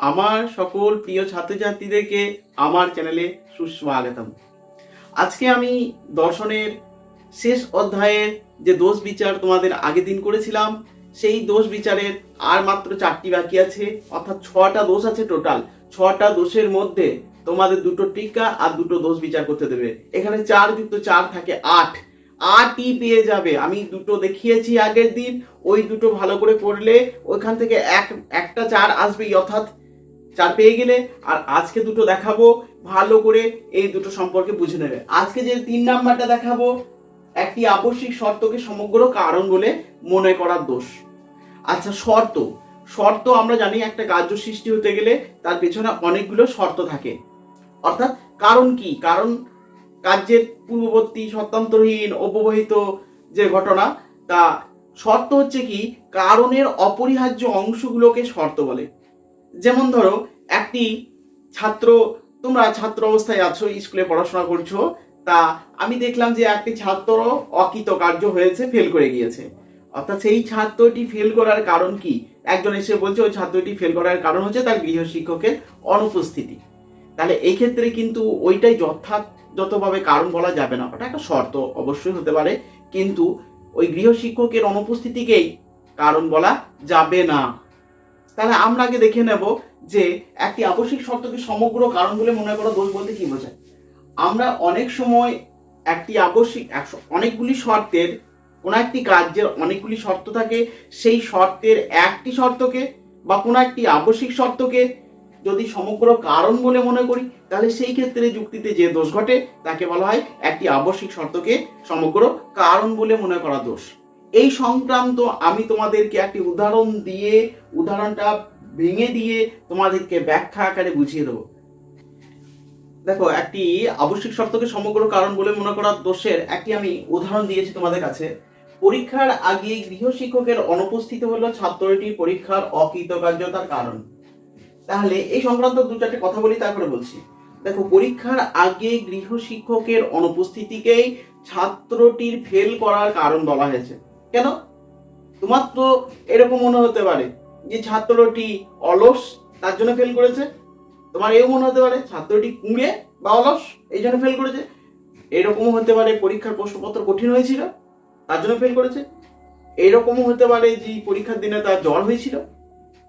আমার সকল প্রিয় ছাত্রছাত্রীদেরকে আমার চ্যানেলে সুস্বাগতম। আজকে আমি দর্শনের শেষ অধ্যায়ের যে দোষ বিচার তোমাদের আগের দিন করেছিলাম, সেই দোষ বিচারের আর মাত্র চারটি বাকি আছে, অর্থাৎ ছটা দোষ আছে টোটাল ছটা দোষের মধ্যে তোমাদের দুটো টিকা আর দুটো দোষ বিচার করতে দেবে। এখানে চার যুক্ত চার থাকে আট। আটই পেয়ে যাবে। আমি দুটো দেখিয়েছি আগের দিন, ওই দুটো ভালো করে পড়লে ওইখান থেকে এক একটা চার আসবেই, অর্থাৎ চার পেয়ে গেলে আর আজকে দুটো দেখাবো, ভালো করে এই দুটো সম্পর্কে বুঝে নেবে। আজকে যে তিন নাম্বারটা দেখাবো, একটি আবশ্যিক শর্তকে সমগ্র কারণ বলে মনে করার দোষ। আচ্ছা শর্ত। শর্ত আমরা জানি একটা কার্য সৃষ্টি হতে গেলে তার পেছনে অনেকগুলো শর্ত থাকে। অর্থাৎ কারণ কি? কারণ কার্যের পূর্ববর্তী সত্যান্তরহীন, অব্যবহিত যে ঘটনা, তা শর্ত হচ্ছে কি? কারণের অপরিহার্য অংশগুলোকে শর্ত বলে। যেমন ধরো, একটি ছাত্র, তোমরা ছাত্র অবস্থায় আছো, স্কুলে পড়াশোনা করছ, তা আমি দেখলাম যে একটি ছাত্র অকৃতকার্য হয়েছে ফেল করে গিয়েছে। অর্থাৎ সেই ছাত্রটি ফেল করার কারণ কি? একজন এসে বলছে, ওই ছাত্রটি ফেল করার কারণ হচ্ছে তার গৃহ শিক্ষকের অনুপস্থিতি। তাহলে এই ক্ষেত্রে কিন্তু ওইটাই যথাযথভাবে কারণ বলা যাবে না, ওটা একটা শর্ত অবশ্যই হতে পারে। কিন্তু ওই গৃহ শিক্ষকের অনুপস্থিতিকেই কারণ বলা যাবে না। তাহলে আমরা আগে দেখে নেব যে একটি আবশ্যিক শর্তকে সমগ্র কারণ বলে মনে করা দোষ বলতে কি বোঝায়। আমরা অনেক সময় একটি আবশ্যিক অনেকগুলি শর্তের, কোনো একটি কার্যের অনেকগুলি শর্ত থাকে, সেই শর্তের একটি শর্তকে বা কোনো একটি আবশ্যিক শর্তকে যদি সমগ্র কারণ বলে মনে করি, তাহলে সেই ক্ষেত্রে যুক্তিতে যে দোষ ঘটে, তাকে বলা হয় একটি আবশ্যিক শর্তকে সমগ্র কারণ বলে মনে করা দোষ। এই সংক্রান্ত আমি তোমাদেরকে একটি উদাহরণ দিয়ে, উদাহরণটা ভেঙে দিয়ে তোমাদেরকে ব্যাখ্যা আকারে বুঝিয়ে দেবো। দেখো, একটি আবশ্যিক শর্তকে সমগ্র কারণ বলে মনে করার দোষের একটি আমি উদাহরণ দিয়েছি তোমাদের কাছে। পরীক্ষার আগে গৃহ শিক্ষকের অনুপস্থিতি হলো ছাত্রটি পরীক্ষার অকৃতকার্যতার কারণ। তাহলে এই সংক্রান্ত দু চারটে কথা বলি, তারপরে বলছি। দেখো, পরীক্ষার আগে গৃহ শিক্ষকের অনুপস্থিতিকেই ছাত্রটির ফেল করার কারণ বলা হয়েছে। কেন? তোমার তো এরকম মনে হতে পারে যে ছাত্রটি অলস, তার জন্য ফেল করেছে। তোমার এও মনে হতে পারে ছাত্রটি কুঁড়ে বা অলস, এই জন্য ফেল করেছে। এরকমও হতে পারে পরীক্ষার প্রশ্নপত্র কঠিন হয়েছিল, তার জন্য ফেল করেছে। এরকমও হতে পারে যে পরীক্ষার দিনে তার জ্বর হয়েছিল,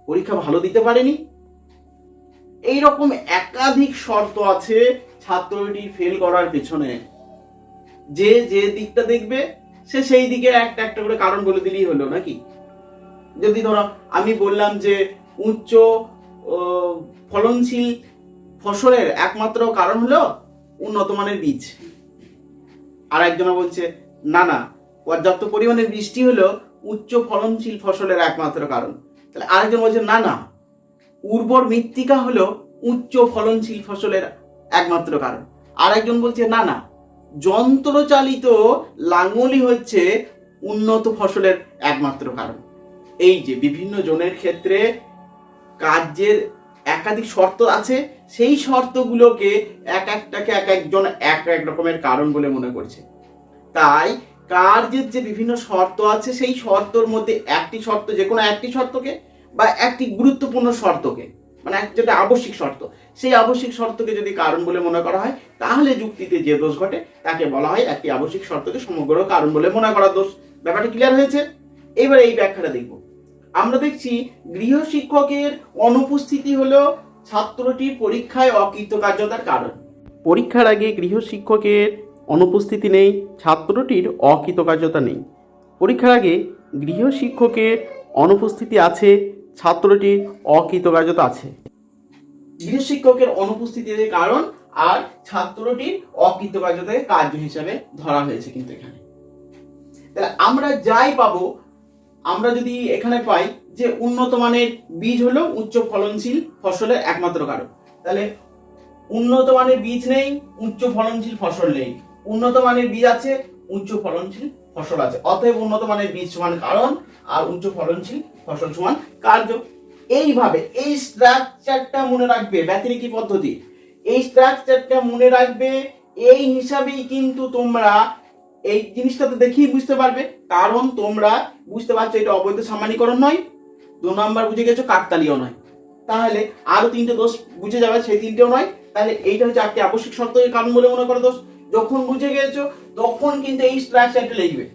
পরীক্ষা ভালো দিতে পারেনি। এইরকম একাধিক শর্ত আছে ছাত্রটি ফেল করার পেছনে। যে যে দিকটা দেখবে সে সেই দিকে একটা একটা করে কারণ বলে দিলেই হলো, নাকি? যদি ধরো আমি বললাম যে উচ্চ ফলনশীল ফসলের একমাত্র কারণ হলো উন্নত মানের বীজ। আর একজনা বলছে, না না, পর্যাপ্ত পরিমাণে বৃষ্টি হলো উচ্চ ফলনশীল ফসলের একমাত্র কারণ। তাহলে আরেকজন বলছে, না না, উর্বর মৃত্তিকা হলো উচ্চ ফলনশীল ফসলের একমাত্র কারণ। আর একজন বলছে, না না যন্ত্রচালিত লাঙলই হচ্ছে উন্নত ফসলের একমাত্র কারণ। এই যে বিভিন্ন জনের ক্ষেত্রে কার্যের একাধিক শর্ত আছে, সেই শর্তগুলোকে এক একটাকে এক একজন এক এক রকমের কারণ বলে মনে করছে। তাই কার্যের যে বিভিন্ন শর্ত আছে, সেই শর্তর মধ্যে একটি শর্ত যে কোনো একটি শর্তকে বা একটি গুরুত্বপূর্ণ শর্তকে মানে যেটা আবশ্যিক শর্ত, সেই আবশ্যিক শর্তকে যদি কারণ বলে মনে করা হয়, তাহলে যুক্তিতে যে দোষ ঘটে, তাকে বলা হয় একটি আবশ্যিক শর্তকে সমগ্র কারণ বলে মনে করা দোষ। ব্যাপারটা ক্লিয়ার হয়েছে? এবার এই ব্যাখ্যাটা দেখব। আমরা দেখছি গৃহ শিক্ষকের অনুপস্থিতি হলো ছাত্রটির পরীক্ষায় অকৃতকার্যতার কারণ। পরীক্ষার আগে গৃহ শিক্ষকের অনুপস্থিতি নেই, ছাত্রটির অকৃতকার্যতা নেই। পরীক্ষার আগে গৃহ শিক্ষকের অনুপস্থিতি আছে, ছাত্রটির অকৃতকার্যতা আছে। গৃহ শিক্ষকের অনুপস্থিতির কারণ আর ছাত্রটির অকৃতকার্যতাকে কার্য হিসাবে ধরা হয়েছে কিন্তু এখানে। তাহলে আমরা যাই পাবো, আমরা যদি এখানে পাই যে উন্নত মানের বীজ হলো উচ্চ ফলনশীল ফসলের একমাত্র কারণ তাহলে উন্নত মানের বীজ নেই, উচ্চ ফলনশীল ফসল নেই। উন্নত মানের বীজ আছে, উচ্চ ফলনশীল ফসল আছে। অতএব উন্নত মানের বীজ সমান কারণ আর উচ্চ ফলনশীল ফসল সমান কার্য। এইভাবে এই স্ট্রাকচারটা মনে রাখবে ব্যতিরিকী পদ্ধতি। এই স্ট্রাকচারটা মনে রাখবে, এই হিসাবেই কিন্তু তোমরা এই জিনিসটা তো দেখেই বুঝতে পারবে। কারণ তোমরা বুঝতে পারছ এটা অবৈধ সামান্যীকরণ নয়, দু নম্বর বুঝে গেছো কাকতালীয় নয়। তাহলে আরও তিনটে দোষ বুঝে যাবে, সেই তিনটেও নয়। তাহলে এইটা হচ্ছে একটি আবশ্যিক শর্তের কারণ বলে মনে করো দোষ। যখন বুঝে গেছো, তখন কিন্তু এই স্ট্রাকচারটা লিখবে।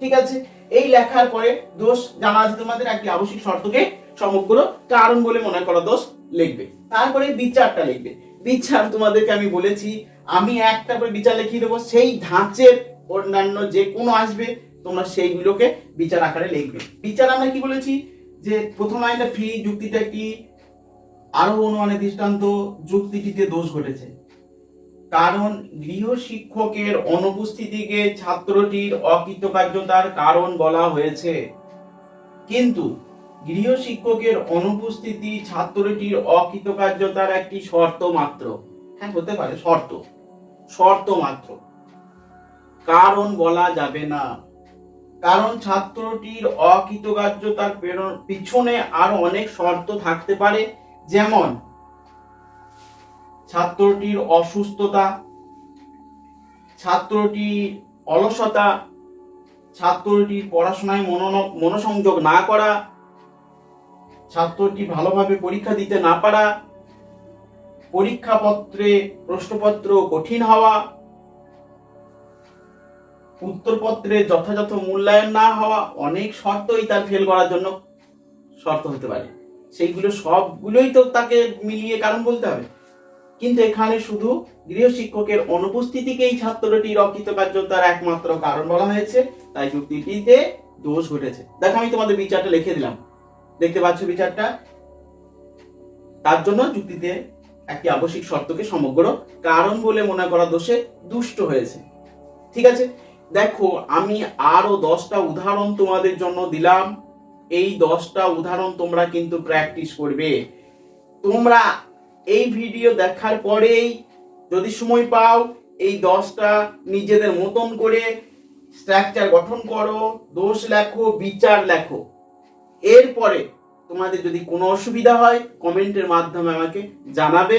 ঠিক আছে? এই লেখার পরে দোষ জানা আছে তোমাদের একটি আবশ্যিক শর্তকে সমগ্র কারণ বলে মনে করো দোষ লিখবে। তারপরে বিচারটা লিখবে। বিচার তোমাদেরকে আমি বলেছি, আমি একটা করে বিচার লিখিয়ে দেবো, সেই ধাঁচের অন্যান্য যে কোনো আসবে, তোমরা সেইগুলোকে বিচার আকারে লিখবে। বিচার আমরা কি বলেছি? যে প্রথম লাইনটা ফ্রি, যুক্তিটা কি? আরও অনুমানের দৃষ্টান্ত, যুক্তিটিতে দোষ ঘটেছে। কারণ গৃহ শিক্ষকের অনুপস্থিতিকে ছাত্রটির অকৃতকার্যতার কারণ বলা হয়েছে। কিন্তু গৃহ শিক্ষকের অনুপস্থিতি ছাত্রটির অকৃতকার্যতার একটি শর্ত মাত্র। হ্যাঁ হতে পারে, শর্ত। শর্ত মাত্র। কারণ বলা যাবে না। কারণ ছাত্রটির অকৃতকার্যতার প্রেরণ- পিছনে আরও অনেক শর্ত থাকতে পারে। যেমন ছাত্রটির অসুস্থতা, ছাত্রটির অলসতা, ছাত্রটির পড়াশোনায় মনোন- মনোসংযোগ না করা, ছাত্রটি ভালোভাবে পরীক্ষা দিতে না পারা, পরীক্ষাপত্রে প্রশ্নপত্র কঠিন হওয়া, উত্তরপত্রে যথাযথ মূল্যায়ন না হওয়া অনেক শর্তই তার ফেল করার জন্য শর্ত হতে পারে। সেইগুলো সবগুলোই তো তাকে মিলিয়ে কারণ বলতে হবে। কিন্তু এখানে শুধু গৃহ শিক্ষকের অনুপস্থিতিকেই ছাত্রটির অকৃতকার্যতার একমাত্র কারণ বলা হয়েছে, তাই যুক্তিটিতে দোষ ঘটেছে। দেখো, আমি তোমাদের বিচারটা লিখে দিলাম। দেখতে পাচ্ছ বিচারটা? তার জন্য যুক্তিতে একটি আবশ্যিক শর্তকে সমগ্র কারণ বলে মনে করা দোষে দুষ্ট হয়েছে। ঠিক আছে? দেখো, আমি আরও দশটা উদাহরণ তোমাদের জন্য দিলাম। এই দশটা উদাহরণ তোমরা কিন্তু প্র্যাকটিস করবে। তোমরা এই ভিডিও দেখার পরেই যদি সময় পাও, এই দশটা নিজেদের মতন করে স্ট্রাকচার গঠন করো, দোষ লেখো, বিচার লেখো। এরপরে তোমাদের যদি কোনো অসুবিধা হয়, কমেন্টের মাধ্যমে আমাকে জানাবে।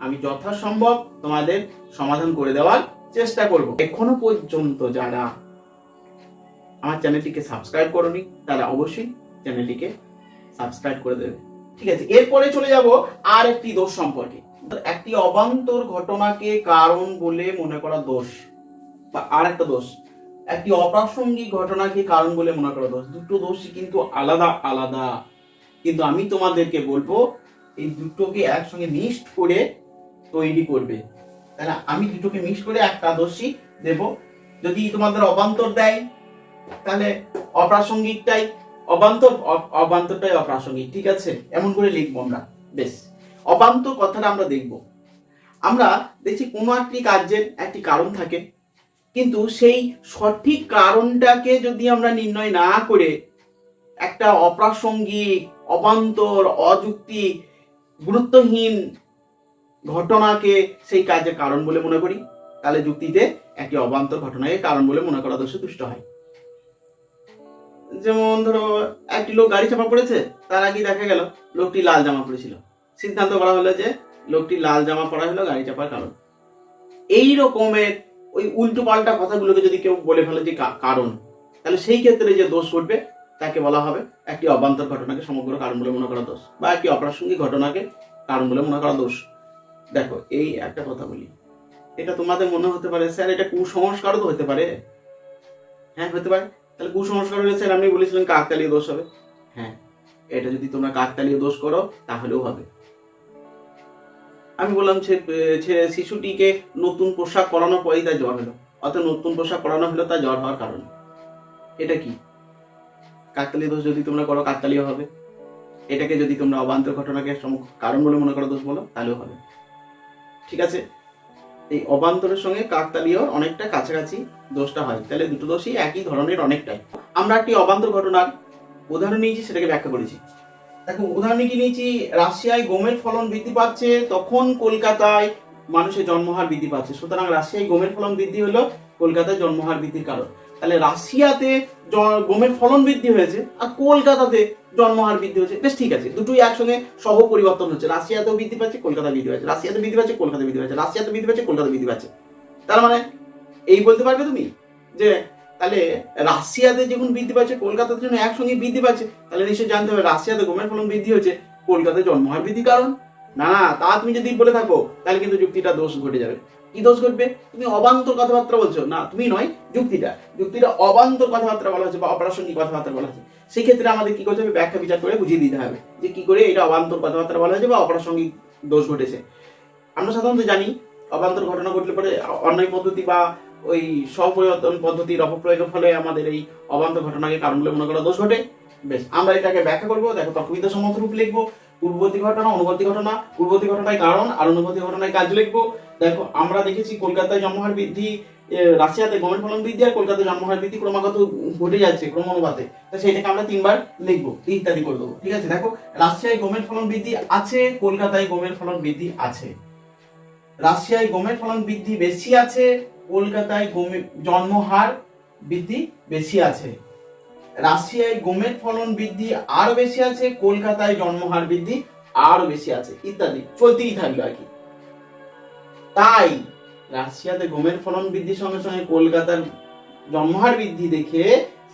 আমি যথাসম্ভব তোমাদের সমাধান করে দেওয়ার চেষ্টা করব। এখনও পর্যন্ত যারা আমার চ্যানেলটিকে সাবস্ক্রাইব করনি, তারা অবশ্যই চ্যানেলটিকে সাবস্ক্রাইব করে দেবে। ঠিক আছে, এরপরে চলে যাব আর একটি দোষ সম্পর্কে। একটি অবান্তর ঘটনাকে কারণ বলে মনে করা দোষ, বা আর একটা দোষ। একটি অপ্রাসঙ্গিক ঘটনাকে কারণ বলে মনে করা দোষ। দুটো দোষই কিন্তু আলাদা আলাদা। কিন্তু আমি তোমাদেরকে বলব, এই দুটোকে একসঙ্গে মিক্সড করে তৈরি করবে। তাহলে আমি দুটোকে মিক্স করে একটা দোষী দেব। যদি তোমাদের অবান্তর দেয়, তাহলে অপ্রাসঙ্গিকটাই অবান্তর অবান্তরটাই অপ্রাসঙ্গিক, ঠিক আছে? এমন করে লিখব আমরা, বেশ। অবান্তর কথাটা আমরা দেখব। আমরা দেখছি কোনো একটি কার্যের একটি কারণ থাকে, কিন্তু সেই সঠিক কারণটাকে যদি আমরা নির্ণয় না করে একটা অপ্রাসঙ্গিক, অবান্তর, অযুক্তি, গুরুত্বহীন ঘটনাকে সেই কাজের কারণ বলে মনে করি, তাহলে যুক্তিতে একটি অবান্তর ঘটনাকে কারণ বলে মনে করা দোষে দুষ্ট হয়। যেমন ধরো, একটি লোক গাড়ি চাপা পড়েছে, তার আগে দেখা গেল লোকটি লাল জামা পরেছিল। সিদ্ধান্ত করা হলো যে লোকটি লাল জামা পরা হলো গাড়ি চাপার কারণ। এই রকমের ওই উল্টো পাল্টা কথাগুলোকে যদি কেউ বলে ফেলে যে কারণ, তাহলে সেই ক্ষেত্রে যে দোষ ঘটবে, তাকে বলা হবে একটি অবান্তর ঘটনাকে সমগ্র কারণ বলে মনে করা দোষ, বা একটি অপ্রাসঙ্গিক ঘটনাকে কারণ বলে মনে করা দোষ। দেখো, এই একটা কথা বলি। এটা তোমাদের মনে হতে পারে, স্যার, এটা কুসংস্কারও তো হতে পারে। হ্যাঁ হতে পারে। তাহলে কুসংস্কার স্যার আপনি বলেছিলেন কাকতালীয় দোষ হবে। হ্যাঁ এটা যদি তোমরা কাকতালীয় দোষ করো, তাহলেও হবে। আমি বললাম শিশুটিকে নতুন পোশাক পরানোর পরেই তার জ্বর হলো। অর্থাৎ নতুন পোশাক পরানো হলো তার জ্বর হওয়ার কারণে। এটা কি? কাকতালীয় দোষ যদি তোমরা করো, কাকতালীয় হবে। এটাকে যদি তোমরা অবান্তর ঘটনাকে কারণ বলে মনে করো দোষ বলো, তাহলেও হবে। ঠিক আছে? এই অবান্তরের সঙ্গে কাকতালীয় অনেকটা কাছাকাছি দোষটা হয়। তাহলে দুটো দোষই একই ধরনের অনেকটাই। আমরা একটি অবান্তর ঘটনার উদাহরণ নিয়েছি, সেটাকে ব্যাখ্যা করেছি। দেখো, উদাহরণ কি নিয়েছি? রাশিয়ায় গমের ফলন বৃদ্ধি পাচ্ছে, তখন কলকাতায় মানুষের জন্মহার বৃদ্ধি পাচ্ছে। সুতরাং রাশিয়ায় গমের ফলন বৃদ্ধি হলো কলকাতায় জন্মহার বৃদ্ধির কারণ। তাহলে রাশিয়াতে গমের ফলন বৃদ্ধি হয়েছে আর কলকাতাতে জন্মহার বৃদ্ধি হয়েছে। বেশ ঠিক আছে, দুটোই একসঙ্গে সহ পরিবর্তন হচ্ছে। রাশিয়াতেও বৃদ্ধি পাচ্ছে কলকাতা বৃদ্ধি পাচ্ছে। রাশিয়াতে বৃদ্ধি পাচ্ছে কলকাতা বৃদ্ধি পাচ্ছে। রাশিয়াতে বৃদ্ধি পাচ্ছে কলকাতা বৃদ্ধি পাচ্ছে। তার মানে এই বলতে পারবে তুমি? যে তাহলে রাশিয়াতে যখন বৃদ্ধি পাচ্ছে, কলকাতাতে যখন একসঙ্গে বৃদ্ধি পাচ্ছে, তাহলে নিশ্চয়ই জানতে হবে রাশিয়াতে গমের ফলন বৃদ্ধি হচ্ছে কলকাতায় জন্ম হওয়ার বিধি কারণ। না না, তা তুমি যদি বলে থাকো, তাহলে কিন্তু যুক্তিটা দোষ ঘটে যাবে। কি দোষ ঘটবে? তুমি অবান্তর কথাবার্তা বলছো। না, তুমি নয়, যুক্তিটা। যুক্তিটা অবান্তর কথাবার্তা বলা হচ্ছে বা অপ্রাসঙ্গিক কথাবার্তা বলা হচ্ছে সেক্ষেত্রে আমাদের কি করতে হবে? ব্যাখ্যা বিচার করে বুঝিয়ে দিতে হবে যে কি করে এটা অবান্তর কথাবার্তা বলা হয়েছে বা অপ্রাসঙ্গিক দোষ ঘটেছে। আমরা সাধারণত জানি, অবান্তর ঘটনা ঘটলে পরে অন্যায় পদ্ধতি বা ওই স্বপরিবর্তন পদ্ধতির অপপ্রয়োগের ফলে আমাদের এই অবান্তর ঘটনাকে কারণ বলে মনে করা দোষ ঘটে। বেশ, আমরা এটাকে ব্যাখ্যা করব। দেখো তর্কবিদ্যা সম্মত রূপ লিখব। পূর্ববর্তী ঘটনা, অনুবর্তী ঘটনা, পূর্ববর্তী ঘটনায় কারণ আর অনুবর্তী ঘটনায় কাজ লিখব। দেখো, আমরা দেখেছি কলকাতায় জন্মহার বৃদ্ধি রাশিয়াতে গমের ফলন বৃদ্ধি আর কলকাতায় জন্মহার বৃদ্ধি ক্রমাগত ঘটে যাচ্ছে ক্রমানুপাতে। তো সেটাকে আমরা তিনবার লিখব, ইত্যাদি করে দেবো। ঠিক আছে, দেখো, রাশিয়ায় গমের ফলন বৃদ্ধি আছে, কলকাতায় গমের ফলন বৃদ্ধি আছে। রাশিয়ায় গমের ফলন বৃদ্ধি বেশি আছে, কলকাতায় গমের জন্মহার বৃদ্ধি বেশি আছে। রাশিয়ায় গমের ফলন বৃদ্ধি আরও বেশি আছে, কলকাতায় জন্মহার বৃদ্ধি আরও বেশি আছে, ইত্যাদি। চলতেই থাকবে আর কি। তাই রাশিয়াতে গমের ফলন বৃদ্ধির সঙ্গে সঙ্গে কলকাতার জন্মহার বৃদ্ধি দেখে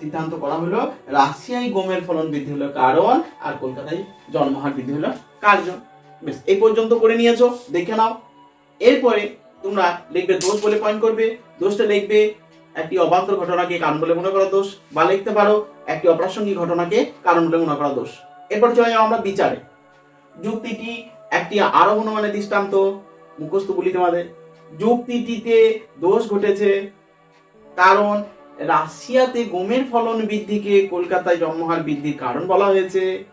সিদ্ধান্ত করা হলো, রাশিয়ায় গমের ফলন বৃদ্ধি হলো কারণ আর কলকাতায় জন্মহার বৃদ্ধি হলো কার্য বেশ, এই পর্যন্ত করে নিয়েছো, দেখে নাও। এরপরে তোমরা লিখবে দোষ বলে পয়েন্ট করবে, দোষটা লিখবে একটি অবান্তর ঘটনাকে কারণ বলে মনে করা দোষ, বা লিখতে পারো, একটি অপ্রাসঙ্গিক ঘটনাকে কারণ বলে মনে করা দোষ। এরপর চলে যাও আমরা বিচারে। যুক্তিটি একটি আরোহণ মানে দৃষ্টান্ত। মুখস্থ বলি তোমাদের। যুক্তিটিতে দোষ ঘটেছে কারণ রাশিয়াতে গমের ফলন বৃদ্ধিকে কলকাতায় জন্মহার বৃদ্ধির কারণ বলা হয়েছে।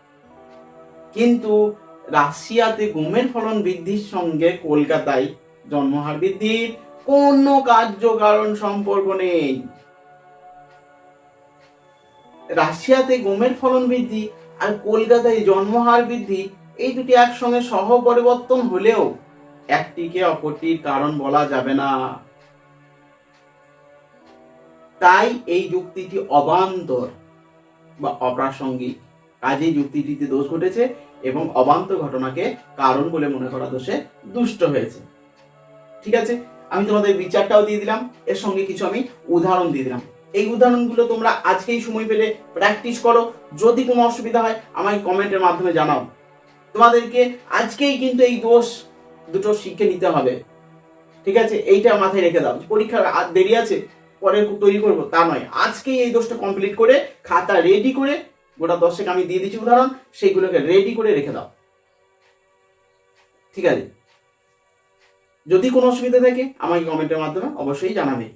কিন্তু রাশিয়াতে গমের ফলন বৃদ্ধির সঙ্গে কলকাতায় জন্মহার বৃদ্ধির কোনো কার্য কারণ সম্পর্ক নেই। রাশিয়াতে গমের ফলন বৃদ্ধি আর কলকাতায় জন্মহার বৃদ্ধি, এই দুটি একসঙ্গে সহ পরিবর্তন হলেও একটিকে অপরটির কারণ বলা যাবে না। তাই এই যুক্তিটি অবান্তর বা অপ্রাসঙ্গিক। কাজেই যুক্তিটিতে দোষ ঘটেছে এবং অবান্তর ঘটনাকে কারণ বলে মনে করা দোষে দুষ্ট হয়েছে। ঠিক আছে? আমি তোমাদের বিচারটাও দিয়ে দিলাম, এর সঙ্গে কিছু আমি উদাহরণ দিয়ে দিলাম। এই উদাহরণগুলো তোমরা আজকেই সময় পেলে প্র্যাকটিস করো। যদি কোনো অসুবিধা হয় আমাকে কমেন্টের মাধ্যমে জানাও। তোমাদেরকে আজকেই কিন্তু এই দোষ দুটো শিখে নিতে হবে। ঠিক আছে? এইটা মাথায় রেখে দাও। পরীক্ষার আর দেরি আছে, পরে তৈরি করব, তা নয়। আজকেই এই দোষটা কমপ্লিট করে, খাতা রেডি করে, গোটা দশেক আমি দিয়ে দিচ্ছি উদাহরণ, সেইগুলোকে রেডি করে রেখে দাও। ঠিক আছে? যদি কোনো অসুবিধা থাকে আমাকে কমেন্টের মাধ্যমে অবশ্যই জানাবে।